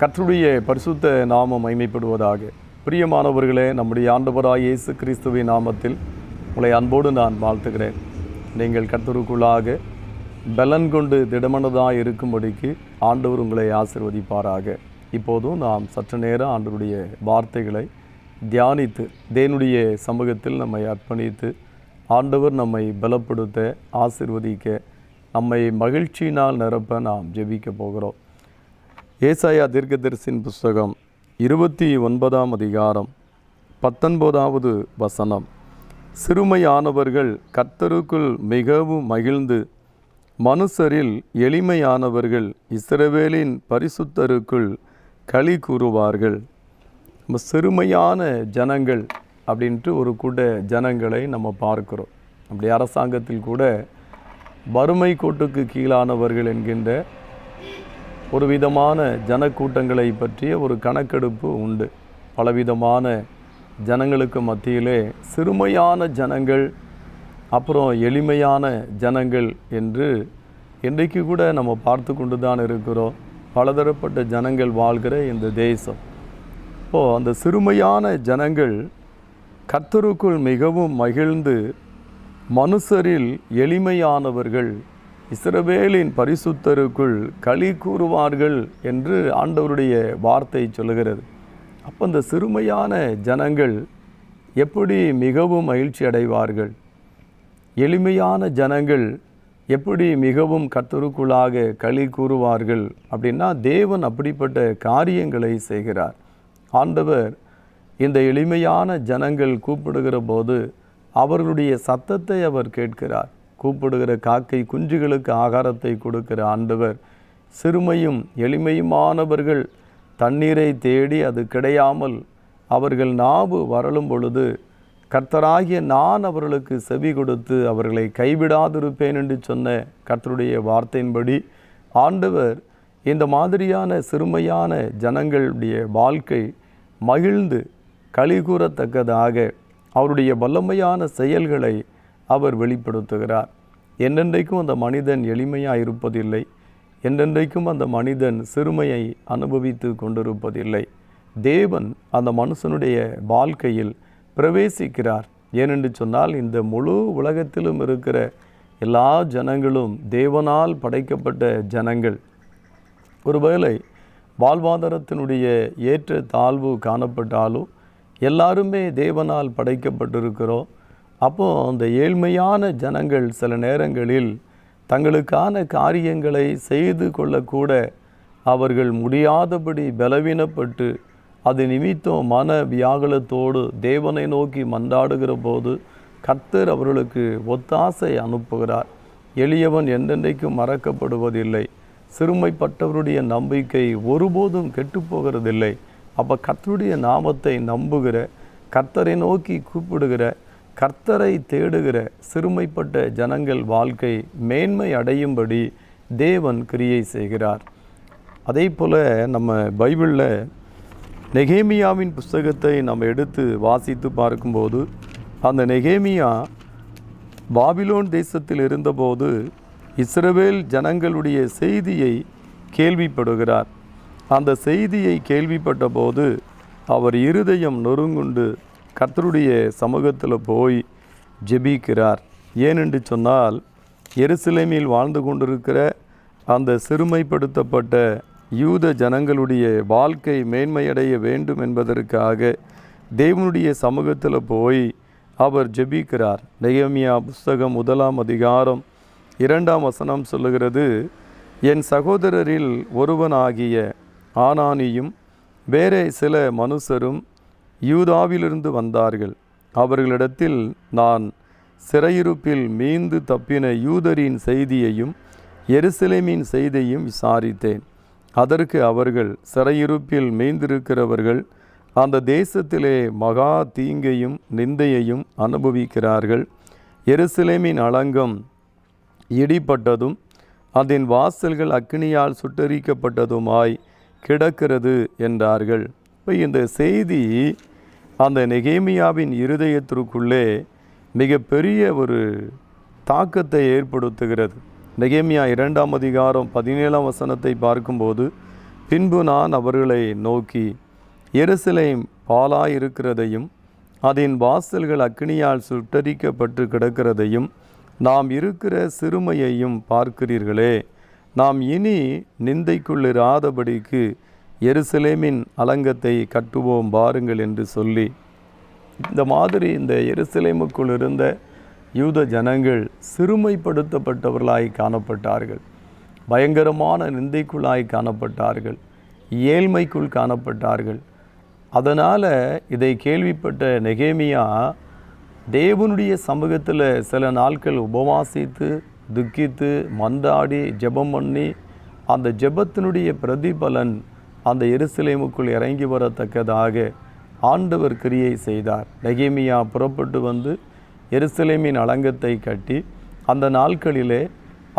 கற்றுடைய பரிசுத்த நாமம் மைமைப்படுவதாக பிரியமானவர்களே நம்முடைய ஆண்டவராய் இயேசு கிறிஸ்துவின் நாமத்தில் உங்களை அன்போடு நான் வாழ்த்துகிறேன். நீங்கள் கர்த்தருக்குள்ளாக பலன் கொண்டு திடமனதாக இருக்கும்படிக்கு ஆண்டவர் உங்களை ஆசிர்வதிப்பாராக. இப்போதும் நாம் சற்று நேரம் ஆண்டவருடைய வார்த்தைகளை தியானித்து தேனுடைய சமூகத்தில் நம்மை அர்ப்பணித்து ஆண்டவர் நம்மை பலப்படுத்த ஆசிர்வதிக்க நம்மை மகிழ்ச்சியினால் நிரப்ப நாம் ஜெபிக்க போகிறோம். ஏசாயா தீர்க்கதரிசின் புஸ்தகம் இருபத்தி ஒன்பதாம் அதிகாரம் பத்தொன்பதாவது வசனம். சிறுமையானவர்கள் கர்த்தருக்குள் மிகவும் மகிழ்ந்து மனுஷரில் எளிமையானவர்கள் இஸ்ரவேலின் பரிசுத்தருக்குள் களி கூறுவார்கள். நம்ம சிறுமையான ஜனங்கள் அப்படின்ட்டு ஒரு கூட ஜனங்களை நம்ம பார்க்கிறோம். அப்படி அரசாங்கத்தில் கூட வறுமை கோட்டுக்கு கீழானவர்கள் என்கின்ற ஒரு விதமான ஜனக்கூட்டங்களை பற்றிய ஒரு கணக்கெடுப்பு உண்டு. பலவிதமான ஜனங்களுக்கு மத்தியிலே சிறுமையான ஜனங்கள் அப்புறம் எளிமையான ஜனங்கள் என்று இன்றைக்கு கூட நம்ம பார்த்து கொண்டு தான் இருக்கிறோம். பலதரப்பட்ட ஜனங்கள் வாழ்கிற இந்த தேசம். இப்போது அந்த சிறுமையான ஜனங்கள் கர்த்தருக்குள் மிகவும் மகிழ்ந்து மனுஷரில் எளிமையானவர்கள் இஸ்ரவேலின் பரிசுத்தருக்குள் களி கூறுவார்கள் என்று ஆண்டவருடைய வார்த்தை சொல்லுகிறது. அப்போ இந்த சிறுமையான ஜனங்கள் எப்படி மிகவும் மகிழ்ச்சி அடைவார்கள்? எளிமையான ஜனங்கள் எப்படி மிகவும் கத்தருக்குள்ளாக களி கூறுவார்கள் அப்படின்னா தேவன் அப்படிப்பட்ட காரியங்களை செய்கிறார். ஆண்டவர் இந்த எளிமையான ஜனங்கள் கூப்பிடுகிற போது அவர்களுடைய சத்தத்தை அவர் கேட்கிறார். கூப்பிடுகிற காக்கை குஞ்சுகளுக்கு ஆகாரத்தை கொடுக்கிற ஆண்டவர் சிறுமையும் எளிமையுமானவர்கள் தண்ணீரை தேடி அது கிடையாமல் அவர்கள் நாவு வரலும் பொழுது கர்த்தராகிய நான் அவர்களுக்கு செவி கொடுத்து அவர்களை கைவிடாதிருப்பேன் என்று சொன்ன கர்த்தருடைய வார்த்தையின்படி ஆண்டவர் இந்த மாதிரியான சிறுமையான ஜனங்களுடைய வாழ்க்கை மகிழ்ந்து கலிகூறத்தக்கதாக அவருடைய வல்லமையான செயல்களை அவர் வெளிப்படுத்துகிறார். என்றென்றைக்கும் அந்த மனிதன் எளிமையாக இருப்பதில்லை என்றென்றைக்கும் அந்த மனிதன் சிறுமையை அனுபவித்து கொண்டிருப்பதில்லை. தேவன் அந்த மனுஷனுடைய வாழ்க்கையில் பிரவேசிக்கிறார். ஏனென்று சொன்னால் இந்த முழு உலகத்திலும் இருக்கிற எல்லா ஜனங்களும் தேவனால் படைக்கப்பட்ட ஜனங்கள். ஒருவேளை வாழ்வாதாரத்தினுடைய ஏற்ற தாழ்வு காணப்பட்டாலும் எல்லாருமே தேவனால் படைக்கப்பட்டிருக்கிறோம். அப்போது அந்த ஏழ்மையான ஜனங்கள் சில நேரங்களில் தங்களுக்கான காரியங்களை செய்து கொள்ளக்கூட அவர்கள் முடியாதபடி பலவீனப்பட்டு அது நிமித்தம் மன வியாகுலத்தோடு தேவனை நோக்கி மன்றாடுகிற போது கர்த்தர் அவர்களுக்கு ஒத்தாசை அனுப்புகிறார். எளியவன் என்றென்றைக்கும் மறக்கப்படுவதில்லை. சிறுமைப்பட்டவருடைய நம்பிக்கை ஒருபோதும் கெட்டுப்போகிறதில்லை. அப்போ கர்த்தருடைய நாமத்தை நம்புகிற கர்த்தரை நோக்கி கூப்பிடுகிற கர்த்தரை தேடுகிற சிறுமைப்பட்ட ஜனங்கள் வாழ்க்கை மேன்மை அடையும்படி தேவன் கிரியை செய்கிறார். அதே போல் நம்ம பைபிளில் நெகேமியாவின் புஸ்தகத்தை நம்ம எடுத்து வாசித்து பார்க்கும்போது அந்த நெகேமியா பாபிலோன் தேசத்தில் இருந்தபோது இஸ்ரவேல் ஜனங்களுடைய செய்தியை கேள்விப்படுகிறார். அந்த செய்தியை கேள்விப்பட்ட போது அவர் இருதயம் நொறுங்குண்டு கர்த்தருடைய சமூகத்தில் போய் ஜெபிக்கிறார். ஏனென்று சொன்னால் எருசலேமில் வாழ்ந்து கொண்டிருக்கிற அந்த சிறுமைப்படுத்தப்பட்ட யூத ஜனங்களுடைய வாழ்க்கை மேன்மையடைய வேண்டும் என்பதற்காக தேவனுடைய சமூகத்தில் போய் அவர் ஜெபிக்கிறார். நெகமியா புஸ்தகம் முதலாம் அதிகாரம் இரண்டாம் வசனம் சொல்லுகிறது என் சகோதரரில் ஒருவனாகிய ஆனானியும் வேறே சில மனுஷரும் யூதாவிலிருந்து வந்தார்கள். அவர்களிடத்தில் நான் சிறையிருப்பில் மீந்து தப்பின யூதரின் செய்தியையும் எருசலேமின் செய்தியையும் விசாரித்தேன். அதற்கு அவர்கள் சிறையிருப்பில் மீந்திருக்கிறவர்கள் அந்த தேசத்திலே மகா தீங்கையும் நிந்தையையும் அனுபவிக்கிறார்கள். எருசலேமின் அலங்கம் இடிப்பட்டதும் அதன் வாசல்கள் அக்னியால் சுட்டரிக்கப்பட்டதுமாய் கிடக்கிறது என்றார்கள். இப்போ இந்த செய்தி அந்த நெகேமியாவின் இருதயத்திற்குள்ளே மிகப்பெரிய ஒரு தாக்கத்தை ஏற்படுத்துகிறது. நெகேமியா இரண்டாம் அதிகாரம் பதினேழாம் வசனத்தை பார்க்கும்போது பின்பு நான் அவர்களை நோக்கி எருசலேம் பாலாயிருக்கிறதையும் அதன் வாசல்கள் அக்னியால் சுட்டரிக்கப்பட்டு கிடக்கிறதையும் நாம் இருக்கிற சிறுமையையும் பார்க்கிறீர்களே. நாம் இனி நிந்தைக்குள்ளிராதபடிக்கு எருசலேமின் அலங்கத்தை கட்டுவோம் பாருங்கள் என்று சொல்லி இந்த மாதிரி இந்த எருசலேமுக்குள் இருந்த யூத ஜனங்கள் சிறுமைப்படுத்தப்பட்டவர்களாய் காணப்பட்டார்கள். பயங்கரமான நிந்தைக்குள்ளாய் காணப்பட்டார்கள். ஏழ்மைக்குள் காணப்பட்டார்கள். அதனால் இதை கேள்விப்பட்ட நெகேமியா தேவனுடைய சமூகத்தில் சில நாட்கள் உபவாசித்து துக்கித்து மந்தாடி ஜெபம் பண்ணி அந்த ஜெபத்தினுடைய பிரதிபலன் அந்த எருசலேமுக்குள் இறங்கி வரத்தக்கதாக ஆண்டவர் கிரியை செய்தார். நெகேமியா புறப்பட்டு வந்து எருசலேமின் அலங்கத்தை கட்டி அந்த நாட்களிலே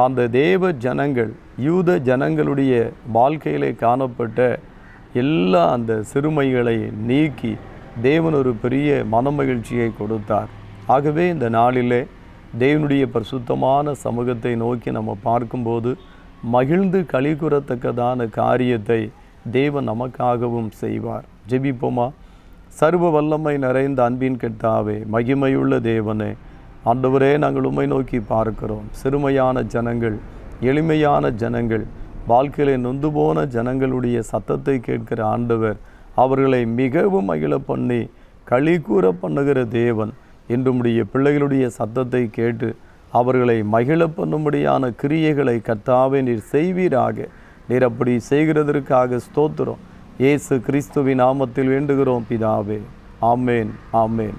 அந்த தேவ ஜனங்கள் யூத ஜனங்களுடைய வாழ்க்கையிலே காணப்பட்ட எல்லா அந்த சிறுமைகளை நீக்கி தேவன் ஒரு பெரிய மனமகிழ்ச்சியை கொடுத்தார். ஆகவே இந்த நாளிலே தேவனுடைய பரிசுத்தமான சமூகத்தை நோக்கி நம்ம பார்க்கும்போது மகிழ்ந்து கழிக்குறத்தக்கதான காரியத்தை தேவன் நமக்காகவும் செய்வார். ஜெபிப்போமா? சர்வ வல்லமை நிறைந்த அன்பின் கெட்டாவே மகிமையுள்ள தேவனே ஆண்டவரே நாங்கள் உம்மை நோக்கி பார்க்கிறோம். சிறுமையான ஜனங்கள் எளிமையான ஜனங்கள் வாழ்க்கையிலே நொந்து போன ஜனங்களுடைய சத்தத்தை கேட்கிற ஆண்டவர் அவர்களை மிகவும் மகிழ பண்ணி களி கூற பண்ணுகிற தேவன். இன்றுமுடைய பிள்ளைகளுடைய சத்தத்தை கேட்டு அவர்களை மகிழ பண்ணும்படியான கிரியைகளை கத்தாவே நீர் செய்வீராக. நீர் அப்படி செய்கிறதற்காக ஸ்தோத்திரம். இயேசு கிறிஸ்துவின் நாமத்தில் வேண்டுகிறோம் பிதாவே. ஆமேன் ஆமேன்.